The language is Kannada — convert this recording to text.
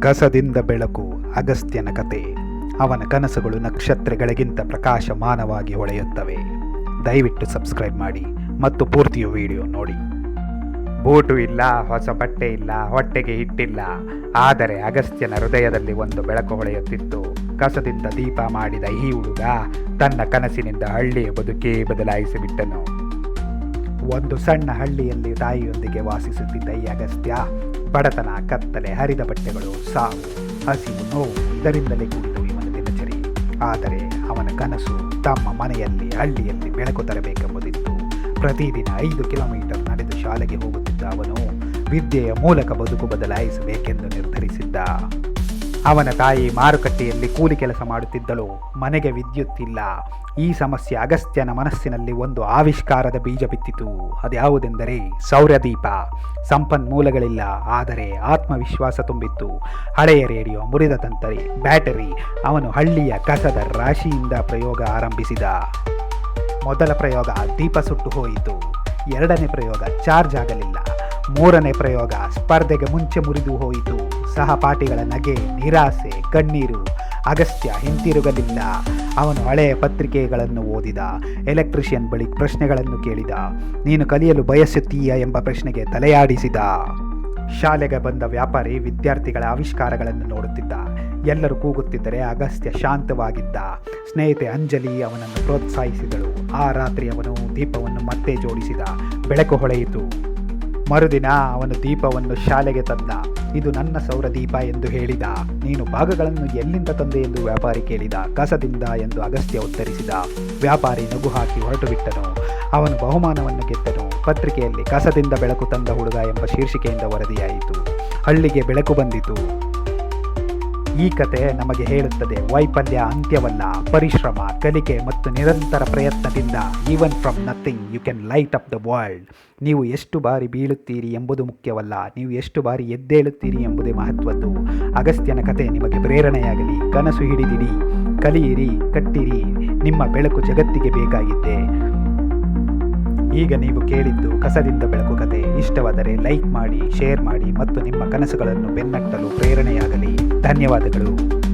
ಕಸದಿಂದ ಬೆಳಕು ಅಗಸ್ತ್ಯನ ಕತೆ. ಅವನ ಕನಸುಗಳು ನಕ್ಷತ್ರಗಳಿಗಿಂತ ಪ್ರಕಾಶಮಾನವಾಗಿ ಹೊಳೆಯುತ್ತವೆ. ದಯವಿಟ್ಟು ಸಬ್ಸ್ಕ್ರೈಬ್ ಮಾಡಿ ಮತ್ತು ಪೂರ್ತಿಯು ವಿಡಿಯೋ ನೋಡಿ. ಬೂಟು ಇಲ್ಲ, ಹೊಸ ಬಟ್ಟೆ ಇಲ್ಲ, ಹೊಟ್ಟೆಗೆ ಹಿಟ್ಟಿಲ್ಲ. ಆದರೆ ಅಗಸ್ತ್ಯನ ಹೃದಯದಲ್ಲಿ ಒಂದು ಬೆಳಕು ಹೊಳೆಯುತ್ತಿತ್ತು. ಕಸದಿಂದ ದೀಪ ಮಾಡಿದ ಈ ಹುಡುಗ ತನ್ನ ಕನಸಿನಿಂದ ಹಳ್ಳಿಯ ಬದುಕೇ ಬದಲಾಯಿಸಿಬಿಟ್ಟನು. ಒಂದು ಸಣ್ಣ ಹಳ್ಳಿಯಲ್ಲಿ ತಾಯಿಯೊಂದಿಗೆ ವಾಸಿಸುತ್ತಿದ್ದ ಈ ಅಗಸ್ತ್ಯ ಬಡತನ, ಕತ್ತಲೆ, ಹರಿದ ಬಟ್ಟೆಗಳು, ಸಾವು, ಹಸಿವು, ನೋವು ಇದರಿಂದಲೇ ಕುಳಿತು ಇವನ ದಿನಚರಿ. ಆದರೆ ಅವನ ಕನಸು ತಮ್ಮ ಮನೆಯಲ್ಲಿ, ಹಳ್ಳಿಯಲ್ಲಿ ಬೆಳಕು ತರಬೇಕೆಂಬುದಿತ್ತು. ಪ್ರತಿದಿನ ಐದು ಕಿಲೋಮೀಟರ್ ನಡೆದು ಶಾಲೆಗೆ ಹೋಗುತ್ತಿದ್ದ ಅವನು ವಿದ್ಯೆಯ ಮೂಲಕ ಬದುಕು ಬದಲಾಯಿಸಬೇಕೆಂದು ನಿರ್ಧರಿಸಿದ್ದ. ಅವನ ತಾಯಿ ಮಾರುಕಟ್ಟೆಯಲ್ಲಿ ಕೂಲಿ ಕೆಲಸ ಮಾಡುತ್ತಿದ್ದಳು. ಮನೆಗೆ ವಿದ್ಯುತ್ ಇಲ್ಲ. ಈ ಸಮಸ್ಯೆ ಅಗಸ್ತ್ಯನ ಮನಸ್ಸಿನಲ್ಲಿ ಒಂದು ಆವಿಷ್ಕಾರದ ಬೀಜ ಬಿತ್ತಿತು. ಅದ್ಯಾವುದೆಂದರೆ ಸೌರದೀಪ. ಸಂಪನ್ಮೂಲಗಳಿಲ್ಲ, ಆದರೆ ಆತ್ಮವಿಶ್ವಾಸ ತುಂಬಿತ್ತು. ಹಳೆಯ ರೇಡಿಯೋ ಮುರಿದ ತಂತರಿ, ಬ್ಯಾಟರಿ, ಅವನು ಹಳ್ಳಿಯ ಕಸದ ರಾಶಿಯಿಂದ ಪ್ರಯೋಗ ಆರಂಭಿಸಿದ. ಮೊದಲ ಪ್ರಯೋಗ ದೀಪ ಸುಟ್ಟು ಹೋಯಿತು. ಎರಡನೇ ಪ್ರಯೋಗ ಚಾರ್ಜ್ ಆಗಲಿಲ್ಲ. ಮೂರನೇ ಪ್ರಯೋಗ ಸ್ಪರ್ಧೆಗೆ ಮುಂಚೆ ಮುರಿದು ಹೋಯಿತು. ಸಹಪಾಠಿಗಳ ನಗೆ, ನಿರಾಸೆ, ಕಣ್ಣೀರು, ಅಗಸ್ತ್ಯ ಹಿಂತಿರುಗಲಿಲ್ಲ. ಅವನು ಹಳೆಯ ಪತ್ರಿಕೆಗಳನ್ನು ಓದಿದ, ಎಲೆಕ್ಟ್ರಿಷಿಯನ್ ಬಳಿ ಪ್ರಶ್ನೆಗಳನ್ನು ಕೇಳಿದ, ನೀನು ಕಲಿಯಲು ಬಯಸುತ್ತೀಯ ಎಂಬ ಪ್ರಶ್ನೆಗೆ ತಲೆಯಾಡಿಸಿದ. ಶಾಲೆಗೆ ಬಂದ ವ್ಯಾಪಾರಿ ವಿದ್ಯಾರ್ಥಿಗಳ ಆವಿಷ್ಕಾರಗಳನ್ನು ನೋಡುತ್ತಿದ್ದ. ಎಲ್ಲರೂ ಕೂಗುತ್ತಿದ್ದರೆ ಅಗಸ್ತ್ಯ ಶಾಂತವಾಗಿದ್ದ. ಸ್ನೇಹಿತೆ ಅಂಜಲಿ ಅವನನ್ನು ಪ್ರೋತ್ಸಾಹಿಸಿದಳು. ಆ ರಾತ್ರಿ ಅವನು ದೀಪವನ್ನು ಮತ್ತೆ ಜೋಡಿಸಿದ. ಬೆಳಕು ಹೊಳೆಯಿತು. ಮರುದಿನ ಅವನು ದೀಪವನ್ನು ಶಾಲೆಗೆ ತಂದ. ಇದು ನನ್ನ ಸೌರ ದೀಪ ಎಂದು ಹೇಳಿದ. ನೀನು ಭಾಗಗಳನ್ನು ಎಲ್ಲಿಂದ ತಂದೆ ಎಂದು ವ್ಯಾಪಾರಿ ಕೇಳಿದ. ಕಸದಿಂದ ಎಂದು ಅಗಸ್ತ್ಯ ಉತ್ತರಿಸಿದ. ವ್ಯಾಪಾರಿ ನಗು ಹಾಕಿ ಹೊರಟು ಬಿಟ್ಟನು ಅವನು ಬಹುಮಾನವನ್ನು ಗೆದ್ದನು. ಪತ್ರಿಕೆಯಲ್ಲಿ ಕಸದಿಂದ ಬೆಳಕು ತಂದ ಹುಡುಗ ಎಂಬ ಶೀರ್ಷಿಕೆಯಿಂದ ವರದಿಯಾಯಿತು. ಹಳ್ಳಿಗೆ ಬೆಳಕು ಬಂದಿತು. ಈ ಕತೆ ನಮಗೆ ಹೇಳುತ್ತದೆ. ವೈಫಲ್ಯ, ಅಂತ್ಯವಲ್ಲ, ಪರಿಶ್ರಮ, ಕಲಿಕೆ ಮತ್ತು ನಿರಂತರ ಪ್ರಯತ್ನದಿಂದ even from nothing you can light up the world ನೀವು ಎಷ್ಟು ಬಾರಿ ಬೀಳುತ್ತೀರಿ ಎಂಬುದು ಮುಖ್ಯವಲ್ಲ. ನೀವು ಎಷ್ಟು ಬಾರಿ ಎದ್ದೇಳುತ್ತೀರಿ ಎಂಬುದೇ ಮಹತ್ವದ್ದು. ಅಗಸ್ತ್ಯನ ಕತೆ ನಿಮಗೆ ಪ್ರೇರಣೆಯಾಗಲಿ, ಕನಸು ಹಿಡಿದಿರಿ ಕಲಿಯಿರಿ, ಕಟ್ಟಿರಿ. ನಿಮ್ಮ ಬೆಳಕು ಜಗತ್ತಿಗೆ ಬೇಕಾಗಿದ್ದೆ ಈಗ ನೀವು ಕೇಳಿದ್ದು ಕಸದಿಂದ ಬೆಳಕು ಕತೆ. ಇಷ್ಟವಾದರೆ ಲೈಕ್ ಮಾಡಿ, ಶೇರ್ ಮಾಡಿ ಮತ್ತು ನಿಮ್ಮ ಕನಸುಗಳನ್ನು ಬೆನ್ನಟ್ಟಲು ಪ್ರೇರಣೆಯಾಗಲಿ. ಧನ್ಯವಾದಗಳು.